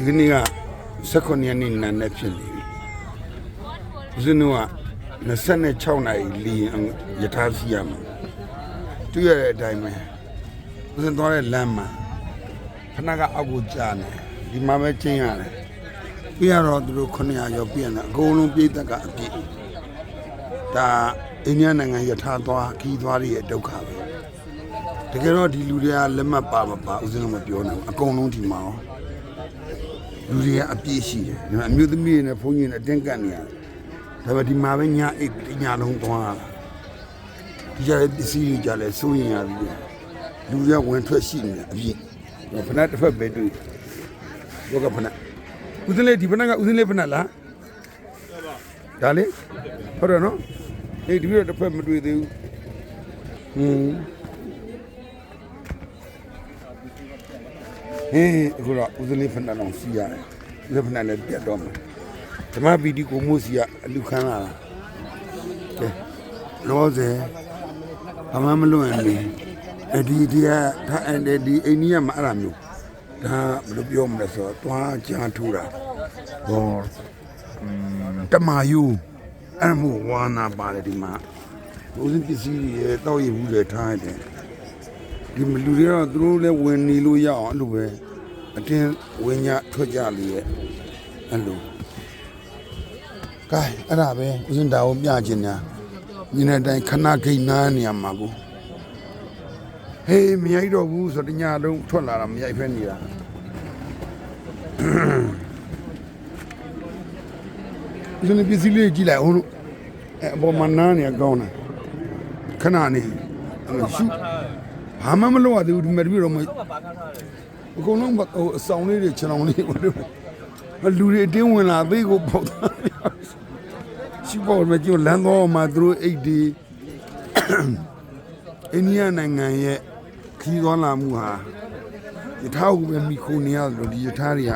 ဒီကနေ့က16ရက်နေ့နာနဲ့ဖြစ်နေပြီဦးဇင်းတို့က26နာရီလီရင်ယထာစီရမှာတွေ့ရတဲ့အတိုင်းပဲဦးဇင်းသွားတဲ့လမ်းမှာခဏကအောက်ကိုကြာနေဒီမှာပဲကျင်းရတယ်ပြရတော့သူတို့900ကျော်ပြည့်နေအကုန်လုံးပြည့်သက်ကအပြည့်ဒါအိန္ဒိယနိုင်ငံယထာသွားခီးသွားရဲ့ဒုက္ခပဲတကယ်တော့ဒီလူတွေကလက်မှတ်ပါမပါဦးဇင်းကမပြောနိုင်ဘူးအကုန်လုံးဒီမှာရော လူတွေကအပြည့်ရှိတယ်။ဒါပေမဲ့အမျိုးသမီးတွေနဲ့ဘုန်းကြီးတွေနဲ့အတင်းကပ်နေရတယ်။ဒါပေမဲ့ဒီမှာပဲညအိတ်ညလုံးသွားတာ။ဒီကြတဲ့ပစ္စည်းတွေကြလဲစိုးရင်ရပြီလေ။လူတွေကဝင်ထွက်ရှိနေတယ်အပြည့်။ဖနက်တစ်ဖက်ပဲတွေ့တယ်။ဘောကဖနက်။ဦးစင်းလေးဒီဖနက်ကဦးစင်းလေးဖနက်လား။ဒါလေဟုတ်တယ်နော်။အေးဒီလိုတစ်ဖက်မတွေ့သေးဘူး။ဟင်း ဟေးအခုတော့ဦးစင်းလေးဖနက်အောင်စီရတယ်။ဦးစင်းဖနက်လည်းပြတ်တော့မှာ။ဓမ္မပီတိကိုမို့စီကအလူခံလာတာ။ကဲလောဆယ်အမမလွန်နေအဒီဒီကထားအဲ့ဒီအိန္ဒိယမှာအဲ့လိုမျိုးဒါဘယ်လိုပြောမလဲဆိုတော့တွားကြမ်းထူတာဟောတမာယူအဲ့မှုဝါနာပါတယ်ဒီမှာဦးစင်းပစ္စည်းတွေတောက်ရဘူးလေထားတယ် ဒီမလူတွေတော့သူတို့လည်းဝင်နေလို့ရအောင်အဲ့လိုပဲအတင်းဝင်ညထွက်ကြလေရဲ့အဲ့လိုကဲအဲ့ဒါပဲဦးစင်တာကိုပြချင်တာညီနေတိုင်းခဏဂိတ်နားနေရမှာကိုဟေးမရိုက်တော့ဘူးဆိုတော့တညလုံးထွက်လာတာမရိုက်ဖဲနေတာဦးစင်ပစ္စည်းလေးကြည့်လိုက်အောင်လို့အဲ့အပေါ်မှာနားနေကောင်းတယ်ခဏနေရှု ဘာမှမလုပ်ရသေးဘူးဒီမဲ့တပြည့်တော့မအကုန်လုံးဟိုအဆောင်လေးတွေခြံအောင်လေးဟိုလူတွေအတင်းဝင်လာသေးကိုပေါက်သွားရှိပေါ်မကျလမ်းတော်မှာသူတို့အိတ်ဒီအိန္ဒိယနိုင်ငံရဲ့ခီးသွားလာမှုဟာယထာဟုပဲမိခိုနေရတယ်လို့ဒီယထာတွေက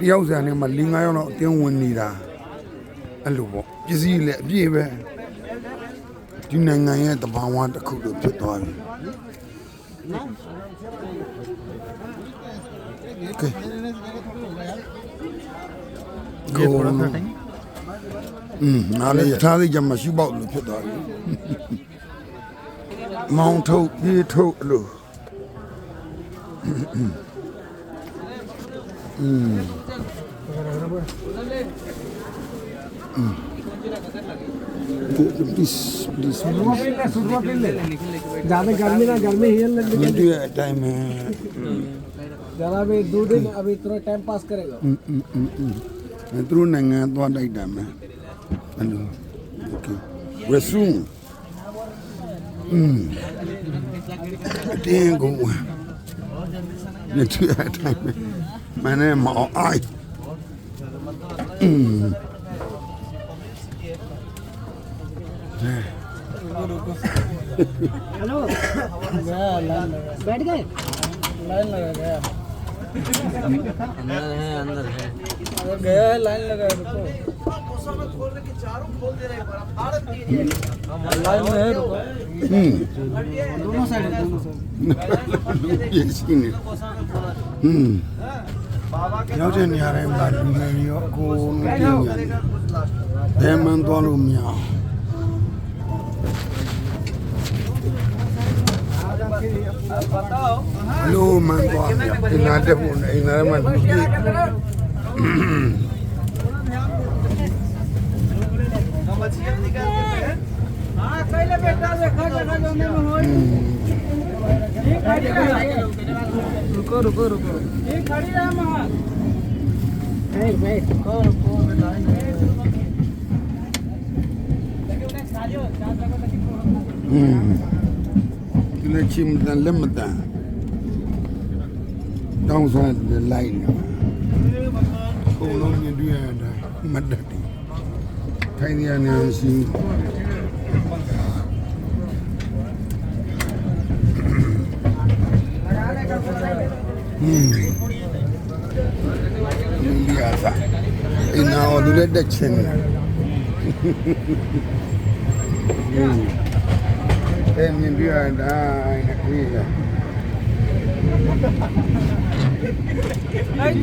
တယောက်စံနဲ့မှ၄၅ယောက်လောက်အတင်းဝင်နေတာအဲ့လိုပေါ့ပစ္စည်းလည်းအပြည့်ပဲ ဒီနိုင်ငံရဲ့တဘာဝတစ်ခုလိုဖြစ်သွားပြီ ကဲကိုอืมနားလေရထားလေးကြမှာရှုပေါက်လို့ဖြစ်သွားပြီမောင်ထုတ်ပြေးထုတ်အလို့อืม please please ज़्यादा गर्मी ना गर्मी ही टाइम है ज़्यादा अभी दो दिन अभी थोड़ा टाइम पास करेगा थ्रू नंगा तो लाइट टाइम है हेलो ओके वैसू टें को ये टाइम मैंने माओ आई हेलो बैठ गए लाइन लगा गया अंदर है अंदर है अगर गया है लाइन लगा रुको लाइन में है रुको दोनों साइड दोनों side ယောက်ျားနေရာတိုင်းမှာလူငယ်ရောကိုနေနေရတယ်။ဒေမန်တော်လို့မြောင် पहले बेटा देखा जगह जोने में हो रुको रुको रुको ये खड़ी है वहाँ बैठ बैठ रुको रुको लाइन อืมဒီ လက်ချိမတန်လက်မတန်တောင်းစားတယ်လိုက်နေခုလုံးမြင်တွေ့ရတာမတ်တက်တယ်ထိုင်နေရနေရှိอืมဒီရသာအင်းအောင်ဒီလက်တက်ချင်းတယ်အဲမြင် ပြရတိုင်းနဲ့ပြေးလာ ए Ay,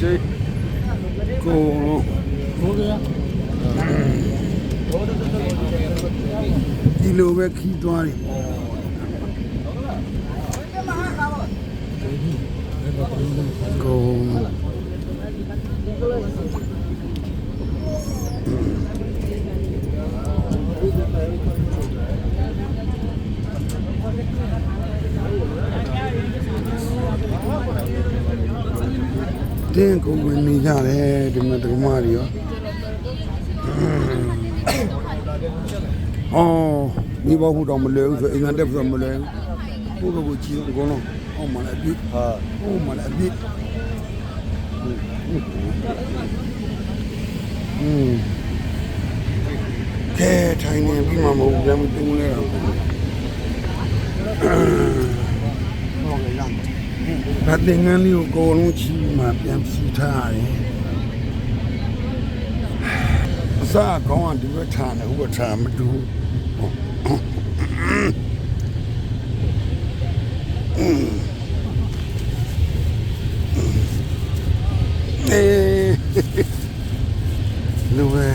¿qué ကိုဒီလိုပဲခီးသွားတယ်ကို တင်းကိုဝင်နေကြတယ်ဒီမှာတက္ကမတွေရောအော်မိဘမှုတော့မလွယ်ဘူးဆိုအိမ်ကတက်ဆိုမလွယ်ဘူးကိုယ့်ဘက်ကိုကြည့်အကုန်လုံးအောက်မှာလည်းအပြစ်ဟာအောက်မှာလည်းအပြစ်อืมကဲထိုင်နေပြီးမှမဟုတ်ဘူးလည်းမတုံးလဲတော့ဟုတ်ကဲ့လမ်း ဒါတင်ငန်းလေးကိုအကုန်လုံးချီမှပြန်ဖြူထားရတယ်အစားကောင်းအောင်ဒီဘက်ထားတယ်ဟိုဘက်ထားမတူဘူးအေးလူပဲ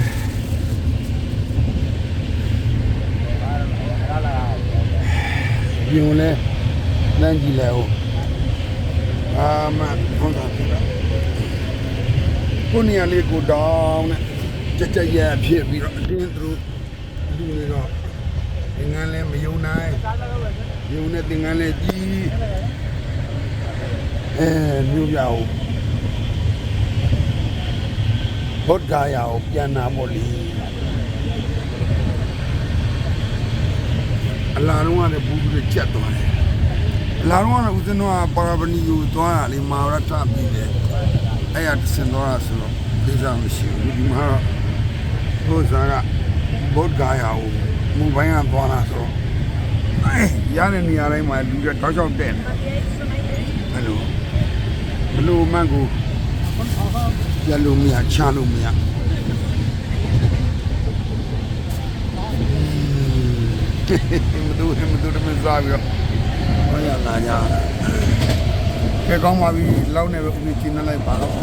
ပြုံလဲလမ်းကြည့်လဲဟိုအာ မဟုတ်တာဖြစ်တာကိုနေရာလေးကိုတောင်းနဲ့ကြက်ကြက်ရဲဖြစ်ပြီးတော့အတင်းသူတို့လူတွေတော့သင်္ကန်းလဲမယုံနိုင်ယုံနဲ့သင်္ကန်းလဲကြီးအဲမြို့ပြအောင်ဘုဒ္ဓရာကိုပြန်နာမို့လीအလာတော့ကလည်းဘူးဘူးချက်သွားတယ်အ လာတော့ကလည်းဦးဇင်းတို့ကပါရပဏီကိုသွားတာလေမာရတပြီးတယ်အဲ့ရတဆင်သွားတာဆိုတော့ကိစ္စမရှိဘူးဒီမှာတော့ဘုရားကဘုဒ္ဓရာကိုမူပိုင်းကသွားတာဆိုတော့အဲရတဲ့နေရာတိုင်းမှာလူတွေတောက်လျှောက်တဲ့တယ်ဘယ်လိုဘယ်လိုမှန်းကိုပြတ်လို့မရချလို့မရမတူမတူမစားပြီးတော့ ဘာရလာညာကဲကောင်းပါပြီလောက်နေပဲဦးကြီးကျင်းလိုက်ပါတော့